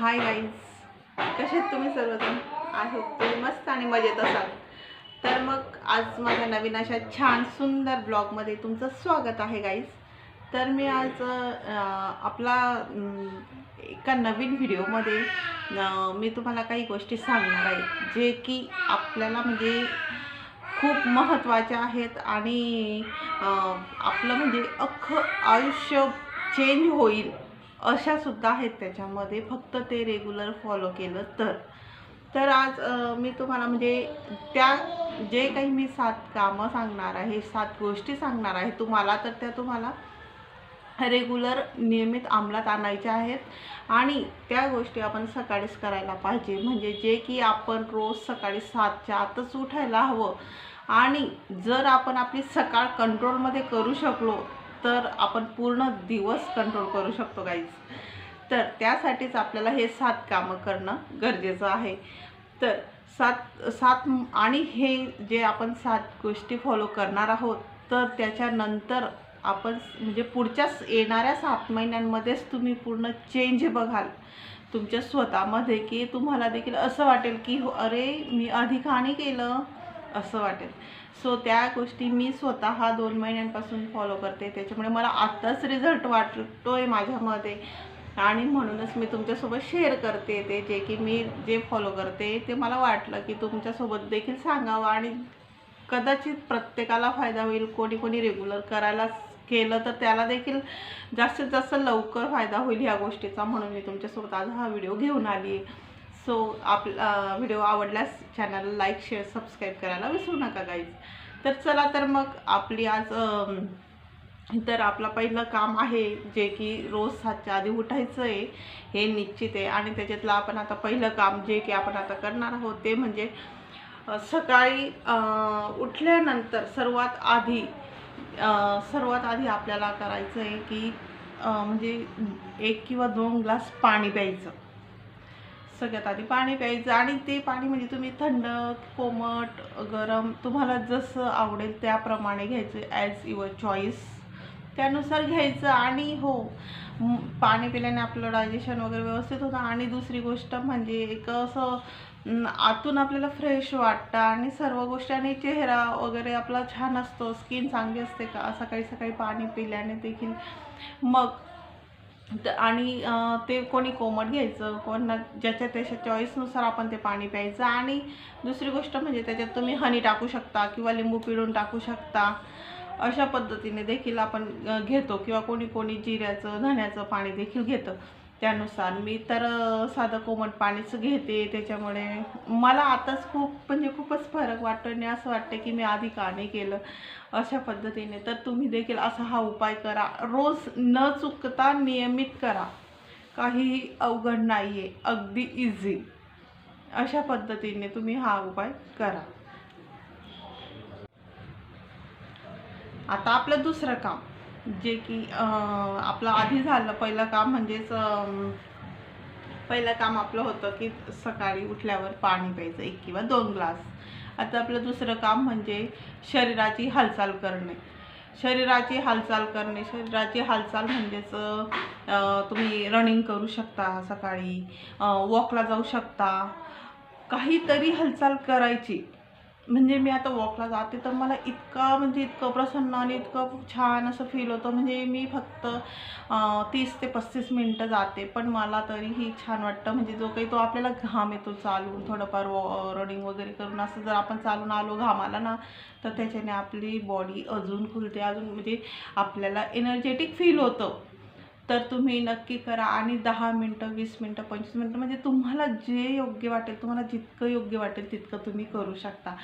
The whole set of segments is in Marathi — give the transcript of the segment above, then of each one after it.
हाय गाईज कसे तुम्ही सर्वजण? आय होप तुम्ही मस्त आणि मजेत असाल. तर मग आज माझ्या नवीन अशा छान सुंदर ब्लॉगमध्ये तुमचं स्वागत आहे गाईज तर मी आज आपला एका नवीन व्हिडिओमध्ये मी तुम्हाला काही गोष्टी सांगणार आहे जे की आपल्याला म्हणजे खूप महत्त्वाच्या आहेत आणि आपलं म्हणजे अख्खं आयुष्य चेंज होईल. अशा सुद्धा आहेत त्याच्यामध्ये. फक्त ते रेग्युलर फॉलो केलं तर. तर आज मी तुम्हाला म्हणजे त्या जे काही मी सात कामं सांगणार आहे सात गोष्टी सांगणार आहे तुम्हाला तर त्या तुम्हाला रेग्युलर नियमित अंमलात आणायच्या आहेत. आणि त्या गोष्टी आपण सकाळीच करायला पाहिजे. म्हणजे जे की आपण रोज सकाळी सातच्या आतच उठायला हवं. आणि जर आपण आपली सकाळ कंट्रोलमध्ये करू शकलो तर आपण पूर्ण दिवस कंट्रोल करू शकतो गाईज तर त्यासाठीच आपल्याला हे सात कामं करणं गरजेचं आहे. तर सात सात आणि हे जे आपण सात गोष्टी फॉलो करणार आहोत तर त्याच्यानंतर आपण म्हणजे पुढच्याच येणाऱ्या सात महिन्यांमध्येच तुम्ही पूर्ण चेंज बघाल. तुमच्या स्वतःमध्ये की तुम्हाला देखील असं वाटेल की हो अरे मी अधिकाने केलं? असं वाटेल. सो त्या गोष्टी मी स्वतः दोन महिन्यांपासून फॉलो करते. त्याच्यामुळे मला आत्ताच रिझल्ट वाटतो आहे माझ्यामध्ये. आणि म्हणूनच मी तुमच्यासोबत शेअर करते ते जे की मी जे फॉलो करते ते मला वाटलं की तुमच्यासोबत देखील सांगावं. आणि कदाचित प्रत्येकाला फायदा होईल. कोणी कोणी रेग्युलर करायला केलं तर त्याला देखील जास्तीत जास्त लवकर फायदा होईल ह्या गोष्टीचा. म्हणून मी तुमच्यासोबत आज हा व्हिडिओ घेऊन आली. आहे सो आपला व्हिडिओ आवडल्यास चॅनलला लाईक शेअर सबस्क्राईब करायला विसरू नका गाईज तर चला तर मग आपली आज तर आपलं पहिलं काम आहे जे की रोज सातच्या आधी उठायचं आहे हे निश्चित आहे. आणि त्याच्यातलं आपण आता पहिलं काम जे की आपण आता करणार आहोत ते म्हणजे सकाळी उठल्यानंतर सर्वात आधी सर्वात आधी आपल्याला करायचं आहे की म्हणजे एक किंवा दोन ग्लास पाणी प्यायचं. सगळ्यात आधी पाणी प्यायचं आणि ते पाणी म्हणजे तुम्ही थंड कोमट गरम तुम्हाला जसं आवडेल त्याप्रमाणे घ्यायचं ॲज युअर चॉईस त्यानुसार घ्यायचं आणि हो पाणी पिल्याने आपलं डायजेशन वगैरे व्यवस्थित होतं. आणि दुसरी गोष्ट म्हणजे एक असं आतून आपल्याला फ्रेश वाटतं आणि सर्व गोष्टी आणि चेहरा वगैरे आपला छान असतो स्किन चांगली असते का? सकाळी सकाळी पाणी पिल्याने देखील मग आणि ते कोणी कोमट घ्यायचं कोणा ज्याच्या त्याच्या चॉईसनुसार आपण ते पाणी प्यायचं आणि दुसरी गोष्ट म्हणजे त्याच्यात तुम्ही हनी टाकू शकता किंवा लिंबू पिळून टाकू शकता. अशा पद्धतीने देखील आपण घेतो किंवा कोणी कोणी जिऱ्याचं धण्याचं पाणी देखील घेतं. त्यानुसार मी तर साधं कोमट पाणीच घेते. त्याच्यामुळे मला आताच खूप म्हणजे खूपच फरक वाटतो आणि असं वाटतं की मी आधी का नाही केलं अशा पद्धतीने. तर तुम्ही देखील असा हा उपाय करा. रोज न चुकता नियमित करा. काहीही अवघड नाही आहे अगदी इझी अशा पद्धतीने तुम्ही हा उपाय करा. आता आपलं दुसरं काम. जे की आपलं आधी झालं पहिलं काम म्हणजेच पहिलं काम आपलं होतं की सकाळी उठल्यावर पाणी प्यायचं एक किंवा दोन ग्लास. आता आपलं दुसरं काम म्हणजे शरीराची हालचाल करणे. शरीराची हालचाल करणे शरीराची हालचाल म्हणजेच तुम्ही रनिंग करू शकता सकाळी वॉकला जाऊ शकता. काहीतरी हालचाल करायची. म्हणजे मी आता वॉकला जाते तर मला इतका म्हणजे इतकं प्रसन्न आणि इतकं छान असं फील होतं. म्हणजे मी फक्त तीस ते पस्तीस मिनटं जाते पण मला तरीही छान वाटतं. म्हणजे जो काही तो आपल्याला घाम येतो चालून थोडंफार रनिंग वगैरे करून असं जर आपण चालून आलो घामाला ना तर त्याच्याने आपली बॉडी अजून खुलते. अजून म्हणजे आपल्याला एनर्जेटिक फील होतं. तर तुम्ही नक्की करा आणि दहा मिनटं वीस मिनटं पंचवीस मिनटं म्हणजे तुम्हाला जे योग्य वाटेल तुम्हाला जितकं योग्य वाटेल तितकं तुम्ही करू शकता.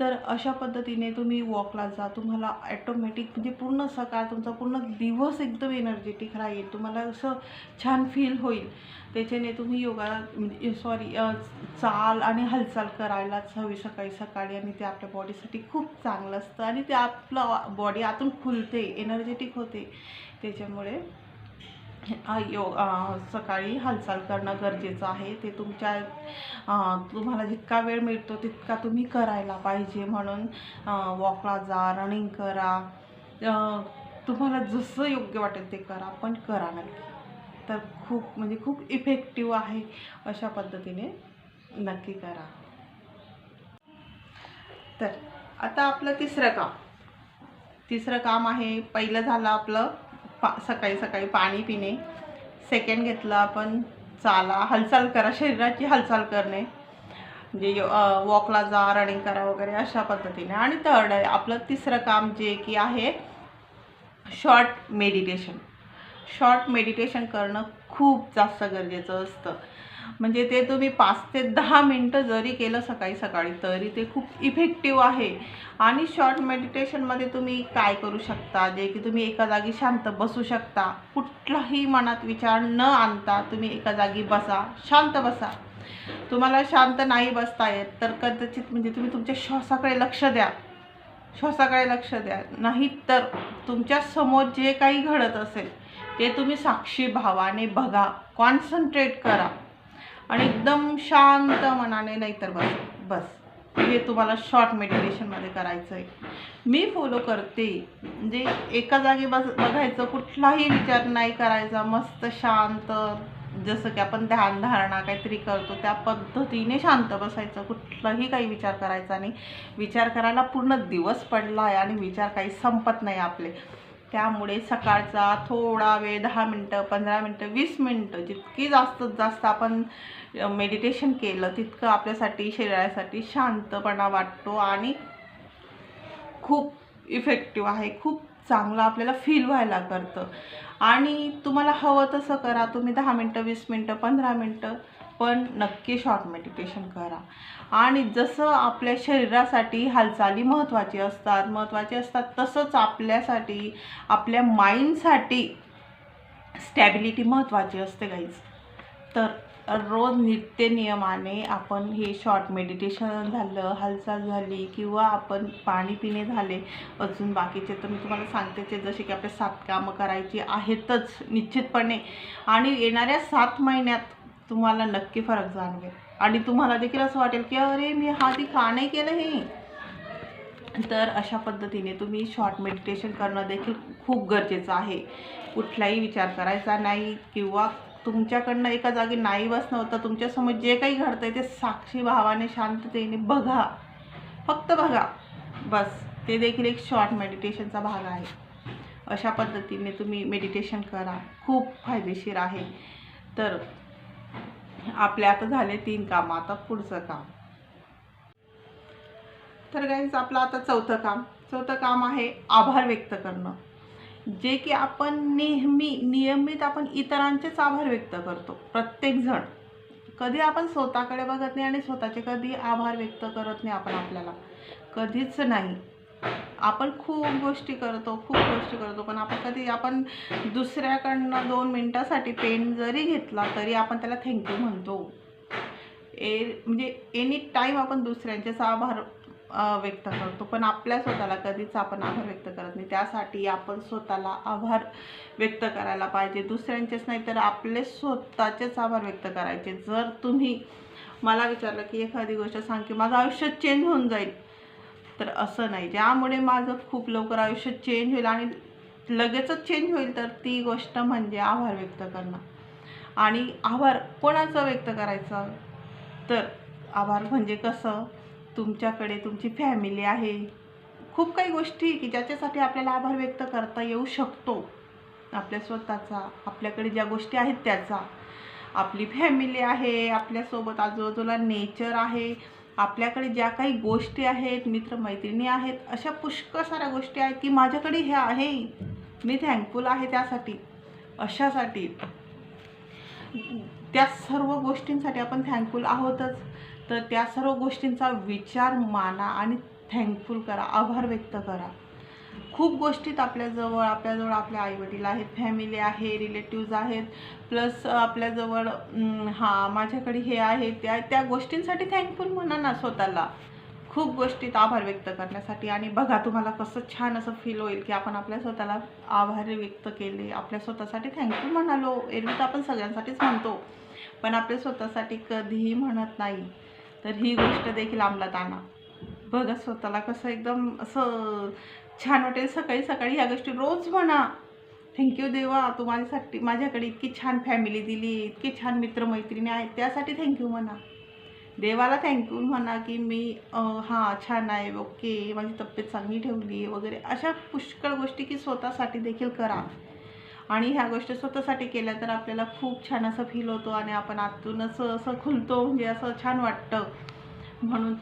तर अशा पद्धतीने तुम्ही वॉकला जा तुम्हाला ॲटोमॅटिक म्हणजे पूर्ण सकाळ तुमचा पूर्ण दिवस एकदम एनर्जेटिक राहील. तुम्हाला असं छान फील होईल. त्याच्याने तुम्ही योगा म्हणजे सॉरी चाल आणि हालचाल करायलाच हवी सकाळी सकाळी आणि ते आपल्या बॉडीसाठी खूप चांगलं असतं आणि ते आपलं बॉडी आतून खुलते एनर्जेटिक होते. त्याच्यामुळे यो सकाळी हालचाल करणं गरजेचं आहे. ते तुमच्या तुम्हाला जितका वेळ मिळतो तितका तुम्ही करायला पाहिजे म्हणून वॉकला जा रनिंग करा. तुम्हाला जसं योग्य वाटेल ते करा पण करा नक्की. तर खूप म्हणजे खूप इफेक्टिव्ह आहे अशा पद्धतीने नक्की करा. तर आता आपलं तिसरं काम. तिसरं काम आहे पहिलं झालं आपलं पा सकाळी सकाळी पाणी पिणे. सेकंड घेतलं आपण चाला हालचाल करा शरीराची हालचाल करणे. म्हणजे वॉकला जा रनिंग करा वगैरे अशा पद्धतीने. आणि थर्ड आहे आपलं तिसरं काम जे की आहे शॉर्ट मेडिटेशन शॉर्ट मेडिटेशन करणं खूप जास्त गरजेचं असतं. म्हणजे ते तुम्ही पाच ते दहा मिनटं जरी केलं सकाळी सकाळी तरी ते खूप इफेक्टिव्ह आहे. आणि शॉर्ट मेडिटेशनमध्ये तुम्ही काय करू शकता? जे की तुम्ही एका जागी शांत बसू शकता. कुठलाही मनात विचार न आणता तुम्ही एका जागी बसा. शांत बसा. तुम्हाला शांत नाही बसता येत तर कदाचित म्हणजे तुम्ही तुमच्या श्वासाकडे लक्ष द्या. श्वासाकडे लक्ष द्या. नाही तर तुमच्यासमोर जे काही घडत असेल ते तुम्ही साक्षी भावाने बघा कॉन्सन्ट्रेट करा. आणि एकदम शांत मनाने नाहीतर बस बस. हे तुम्हाला शॉर्ट मेडिटेशनमध्ये करायचं आहे मी फॉलो करते. म्हणजे एका जागी बस बघायचं कुठलाही विचार नाही करायचा. मस्त शांत. जसं की आपण ध्यानधारणा काहीतरी करतो त्या पद्धतीने शांत बसायचं. कुठलाही काही विचार करायचा नाही. विचार करायला पूर्ण दिवस पडला आहे आणि विचार काही संपत नाही आपले. त्यामुळे सकाळचा थोडा वेळ दहा मिनटं पंधरा मिनटं वीस मिनटं जितकी जास्तीत जास्त आपण मेडिटेशन केलं तितकं आपल्यासाठी शरीरासाठी शांतपणा वाटतो आणि खूप इफेक्टिव्ह आहे. खूप चांगलं आपल्याला फील व्हायला करतं. आणि तुम्हाला हवं तसं करा. तुम्ही दहा मिनटं वीस मिनटं पंधरा मिनटं पण नक्की शॉर्ट मेडिटेशन करा. आणि जसं आपल्या शरीरासाठी हालचाली महत्त्वाची असतात महत्त्वाचे असतात तसंच आपल्यासाठी आपल्या माइंडसाठी स्टॅबिलिटी महत्त्वाची असते गाईज तर रोज नित्य नियमाने आपण हे शॉर्ट मेडिटेशन झालं हालचाल झाली किंवा आपण पाणी पिणे झाले अजून बाकीचे तर मी तुम्हाला सांगते ते जसे की आपले सात कामं करायची आहेतच निश्चितपणे. आणि येणाऱ्या सात महिन्यात तुम्हाला नक्की फरक जाणवेल. आणि तुम्हाला देखील असं वाटेल की अरे मी हा ती का नाही केलं हे? तर अशा पद्धतीने तुम्ही शॉर्ट मेडिटेशन करणं देखील खूप गरजेचं आहे. कुठलाही विचार करायचा नाही किंवा तुमच्याकडनं एका जागी नाही बसणं होतं तुमच्यासमोर जे काही घडतं आहे ते साक्षी भावाने शांततेने बघा. फक्त बघा. बस. ते देखील एक शॉर्ट मेडिटेशनचा भाग आहे. अशा पद्धतीने तुम्ही मेडिटेशन करा. खूप फायदेशीर आहे. तर आपले आता झाले तीन कामं आता पुढचं काम. तर गाईज आपलं आता चौथं काम. चौथं काम आहे आभार व्यक्त करणं. जे की आपण नेहमी नियमित आपण इतरांचेच आभार व्यक्त करतो प्रत्येकजण. कधी आपण स्वतःकडे बघत नाही आणि स्वतःचे कधी आभार व्यक्त करत नाही आपण आपल्याला. कधीच नाही. आपण खूप गोष्टी करतो खूप गोष्टी करतो. पण आपण कधी आपण दुसऱ्याकडनं दोन मिनटासाठी पेन जरी घेतला तरी आपण त्याला थँक्यू म्हणतो. ए म्हणजे एनी टाईम आपण दुसऱ्यांचेच आभार व्यक्त करतो. पण आपल्या स्वतःला कधीच आपण आभार व्यक्त करत नाही. त्यासाठी आपण स्वतःला आभार व्यक्त करायला पाहिजे. दुसऱ्यांचेच नाही तर आपले स्वतःचेच आभार व्यक्त करायचे. जर तुम्ही मला विचारलं की एखादी गोष्ट सांग की माझं आयुष्य चेंज होऊन जाईल. तर असं नाही. ज्यामुळे माझं खूप लवकर आयुष्य चेंज होईल आणि लगेचच चेंज होईल तर ती गोष्ट म्हणजे आभार व्यक्त करणं. आणि आभार कोणाचं व्यक्त करायचं? तर आभार म्हणजे कसं? तुमच्याकडे तुमची फॅमिली आहे. खूप काही गोष्टी की ज्याच्यासाठी आपल्याला आभार व्यक्त करता येऊ शकतो. आपल्या स्वतःचा आपल्याकडे ज्या गोष्टी आहेत त्याचा. आपली फॅमिली आहे आपल्यासोबत आजूबाजूला नेचर आहे. आपल्याकडे ज्या काही गोष्टी आहेत मित्रमैत्रिणी आहेत अशा पुष्कळ साऱ्या गोष्टी आहेत की माझ्याकडे हे आहे. मी थँकफुल आहे त्यासाठी अशासाठी. त्या सर्व गोष्टींसाठी आपण थँकफुल आहोतच. तर त्या सर्व गोष्टींचा विचार माना आणि थँकफुल करा आभार व्यक्त करा. खूप गोष्टीत आपल्याजवळ आपल्याजवळ आपले आईवडील आहेत फॅमिली आहे रिलेटिव्ज आहेत. प्लस आपल्याजवळ हां माझ्याकडे हे आहे त्या त्या गोष्टींसाठी थँकफुल म्हणा ना स्वतःला. खूप गोष्टीत आभार व्यक्त करण्यासाठी. आणि बघा तुम्हाला कसं छान असं फील होईल की आपण आपल्या स्वतःला आभार व्यक्त केले. आपल्या स्वतःसाठी थँकफुल म्हणालो. एरवी तर आपण सगळ्यांसाठीच म्हणतो. पण आपल्या स्वतःसाठी कधीही म्हणत नाही. तर ही गोष्ट देखील अंमलात आणा. बघा स्वतःला कसं एकदम असं छान वाटेल सकाळी सकाळी ह्या गोष्टी रोज म्हणा. थँक्यू देवा तू माझ्यासाठी माझ्याकडे इतकी छान फॅमिली दिली इतकी छान मित्रमैत्रिणी आहेत त्यासाठी थँक्यू म्हणा. देवाला थँक्यू म्हणा की मी हां छान आहे ओके माझी तब्येत चांगली ठेवली वगैरे अशा पुष्कळ गोष्टी की स्वतःसाठी देखील करा. आणि ह्या गोष्टी स्वतःसाठी केल्या तर आपल्याला खूप छान असं फील होतो आणि आपण आतूनच असं खुलतो म्हणजे असं छान वाटतं. म्हणून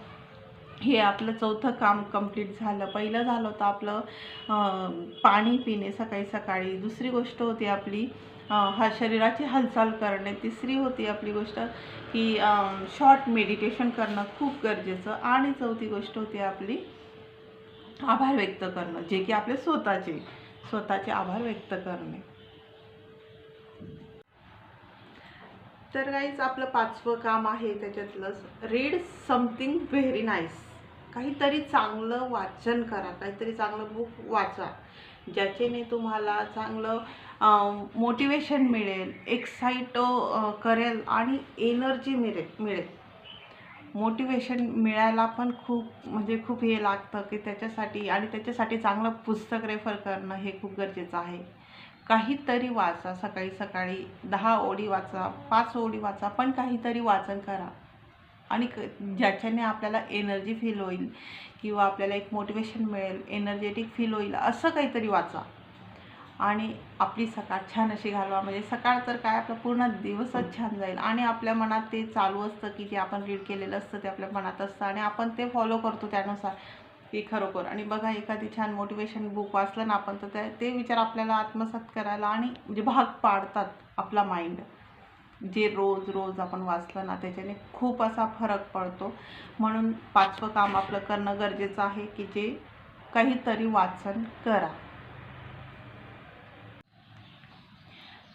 हे आपलं चौथं काम कंप्लीट झालं. पहिलं झालं होतं आपलं पाणी पिणे सकाळी सकाळी. दुसरी गोष्ट होती आपली हा शरीराची हालचाल करणे. तिसरी होती आपली गोष्ट की शॉर्ट मेडिटेशन करणं खूप गरजेचं. आणि चौथी गोष्ट होती आपली आभार व्यक्त करणं जे की आपले स्वतःचे स्वतःचे आभार व्यक्त करणे. तर काहीच आपलं पाचवं काम आहे त्याच्यातलं रीड समथिंग व्हेरी नाईस काहीतरी चांगलं वाचन करा काहीतरी चांगलं बुक वाचा ज्याच्याने तुम्हाला चांगलं मोटिवेशन मिळेल एक्साईट करेल आणि एनर्जी मिळेल मिळेल. मोटिवेशन मिळायला पण खूप म्हणजे खूप हे लागतं की त्याच्यासाठी आणि त्याच्यासाठी चांगलं पुस्तक रेफर करणं हे खूप गरजेचं आहे. काहीतरी वाचा सकाळी सकाळी दहा ओळी वाचा पाच ओळी वाचा पण काहीतरी वाचन करा. आणि क ज्याच्याने आपल्याला एनर्जी फील होईल किंवा आपल्याला एक मोटिवेशन मिळेल एनर्जेटिक फील होईल असं काहीतरी वाचा. आणि आपली सकाळ छान अशी घालवा. म्हणजे सकाळ तर काय आपला पूर्ण दिवसच छान जाईल. आणि आपल्या मनात ते चालू असतं की जे आपण रीड केलेलं असतं ते आपल्या मनात असतं. आणि आपण ते फॉलो करतो त्यानुसार की खरोखर. आणि बघा एखादी छान मोटिवेशन बुक वाचलं ना आपण तर ते विचार आपल्याला आत्मसात करायला आणि म्हणजे भाग पाडतात आपला माइंड जे रोज रोज आपण वाचलं ना त्याच्याने खूप असा फरक पडतो. म्हणून पाचवं काम आपलं करणं गरजेचं आहे की जे काहीतरी वाचन करा.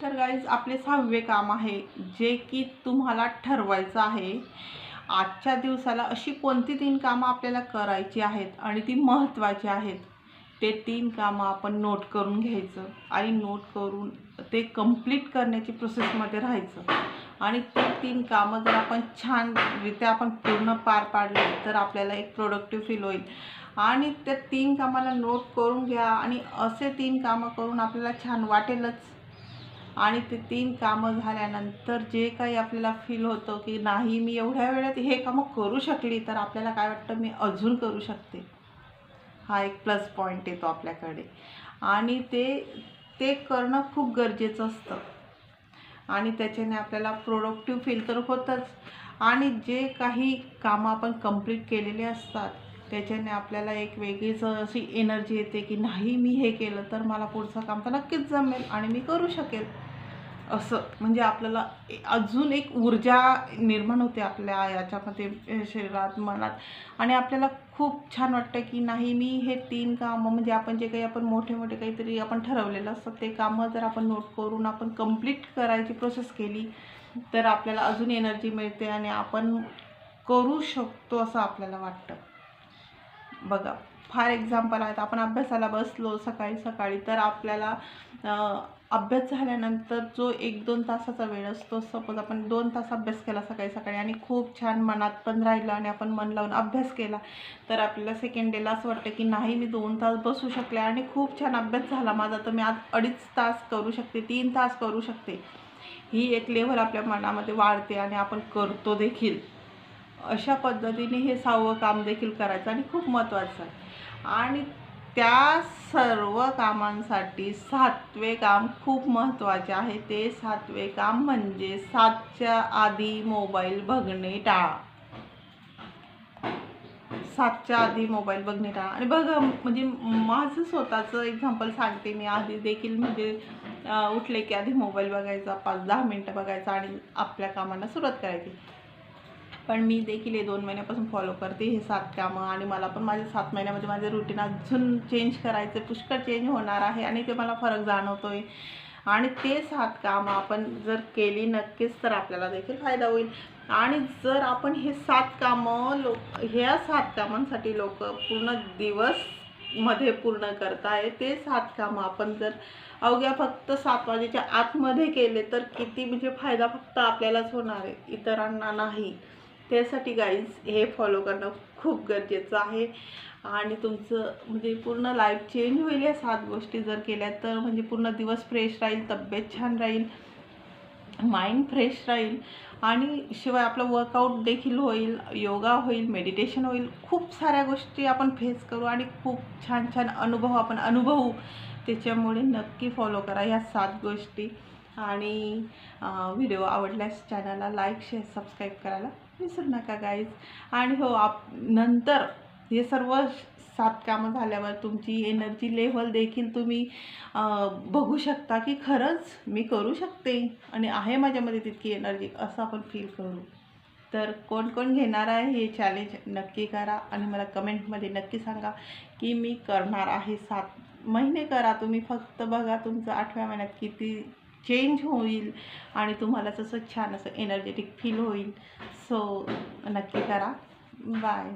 तर गाईज आपले सहावे काम आहे जे की तुम्हाला ठरवायचं आहे. आजच्या दिवसाला अशी कोणती तीन कामं आपल्याला करायची आहेत आणि ती महत्त्वाची आहेत? ते तीन कामं आपण नोट करून घ्यायचं आणि नोट करून ते कंप्लीट करण्याची प्रोसेसमध्ये राहायचं. आणि ते तीन कामं जर आपण छानरित्या आपण पूर्ण पार पाडले तर आपल्याला एक प्रोडक्टिव्ह फील होईल. आणि त्या तीन कामाला नोट करून घ्या आणि असे तीन कामं करून आपल्याला छान वाटेलच. आणि ते तीन कामं झाल्यानंतर जे काही आपल्याला फील होतं की नाही मी एवढ्या वेळात हे कामं करू शकली तर आपल्याला काय वाटतं मी अजून करू शकते. हा एक प्लस पॉईंट येतो आपल्याकडे. आणि ते ते करणं खूप गरजेचं असतं. आणि त्याच्याने आपल्याला प्रोडक्टिव्ह फील तर होतंच. आणि जे काही कामं आपण कंप्लीट केलेले असतात त्याच्याने आपल्याला एक वेगळीच अशी एनर्जी येते की नाही मी हे केलं तर मला पुढचं काम तर नक्कीच जमेल आणि मी करू शकेल. असं म्हणजे आपल्याला अजून एक ऊर्जा निर्माण होते आपल्या याच्यामध्ये शरीरात मनात. आणि आपल्याला खूप छान वाटतं की नाही मी हे तीन कामं म्हणजे आपण जे काही आपण मोठे मोठे काहीतरी आपण ठरवलेलं असतं ते कामं जर आपण नोट करून आपण कंप्लीट करायची प्रोसेस केली तर आपल्याला अजून एनर्जी मिळते आणि आपण करू शकतो असं आपल्याला वाटतं. बघा फार एक्झाम्पल आहेत. आपण अभ्यासाला बसलो सकाळी सकाळी तर आपल्याला अभ्यास झाल्यानंतर जो एक दोन तासाचा वेळ असतो सपोज आपण दोन तास अभ्यास केला सकाळी सकाळी आणि खूप छान मनात पण राहिलं आणि आपण मन लावून अभ्यास केला तर आपल्याला सेकंड डेला असं वाटतं की नाही मी दोन तास बसू शकले आणि खूप छान अभ्यास झाला माझा तर मी आज अडीच तास करू शकते तीन तास करू शकते. ही एक लेवल आपल्या मनामध्ये वाढते आणि आपण करतो देखील. अशा पद्धतीने हे सहावं काम देखील करायचं आणि खूप महत्त्वाचं आहे. आणि त्या सर्व कामांसाठी सातवे काम खूप महत्त्वाचे आहे. ते सातवे काम म्हणजे सातच्या आधी मोबाईल बघणे टाळा. सातच्या आधी मोबाईल बघणे टाळा. आणि बघा म्हणजे माझं स्वतःचं एक्झाम्पल सांगते मी आधी देखील. म्हणजे उठले की आधी मोबाईल बघायचा पाच दहा मिनटं बघायचा आणि आपल्या कामांना सुरुवात करायची. पण मी देखील हे दोन महिन्यापासून फॉलो करते हे सात कामं आणि मला पण माझे सात महिन्यामध्ये माझे रुटीन अजून चेंज करायचे पुष्कळ चेंज होणार आहे आणि ते मला फरक जाणवतो आहे आणि ते सात कामं आपण जर केली नक्कीच तर आपल्याला देखील फायदा होईल. आणि जर आपण हे सात कामं लोक ह्या सात कामांसाठी लोक पूर्ण दिवसमध्ये पूर्ण करताय ते सात कामं आपण जर अवघ्या फक्त सात वाजेच्या आतमध्ये केले तर किती म्हणजे फायदा फक्त आपल्यालाच होणार आहे इतरांना नाही. त्यासाठी गाईज हे फॉलो करणं खूप गरजेचं आहे. आणि तुमचं म्हणजे पूर्ण लाईफ चेंज होईल या सात गोष्टी जर केल्या तर. म्हणजे पूर्ण दिवस फ्रेश राहील तब्येत छान राहील माइंड फ्रेश राहील. आणि शिवाय आपलं वर्कआउट देखील होईल योगा होईल मेडिटेशन होईल. खूप साऱ्या गोष्टी आपण फेस करू आणि खूप छान छान अनुभव आपण अनुभवू. त्याच्यामुळे नक्की फॉलो करा ह्या सात गोष्टी. आणि व्हिडिओ आवडल्यास चॅनलला लाईक शेअर सबस्क्राईब करायला विसरू नका गाईज आणि हो आप नंतर हे सर्व सात कामं झाल्यावर तुमची एनर्जी लेवल देखील तुम्ही बघू शकता की खरंच मी करू शकते आणि आहे माझ्यामध्ये तितकी एनर्जी असं आपण फील करू. तर कोण कोण घेणार आहे हे चॅलेंज नक्की करा आणि मला कमेंटमध्ये नक्की सांगा की मी करणार आहे सात. महिने करा तुम्ही फक्त बघा तुमचं आठव्या महिन्यात किती चेंज होईल आणि तुम्हाला तसं छान असं एनर्जेटिक फील होईल. सो नक्की करा. बाय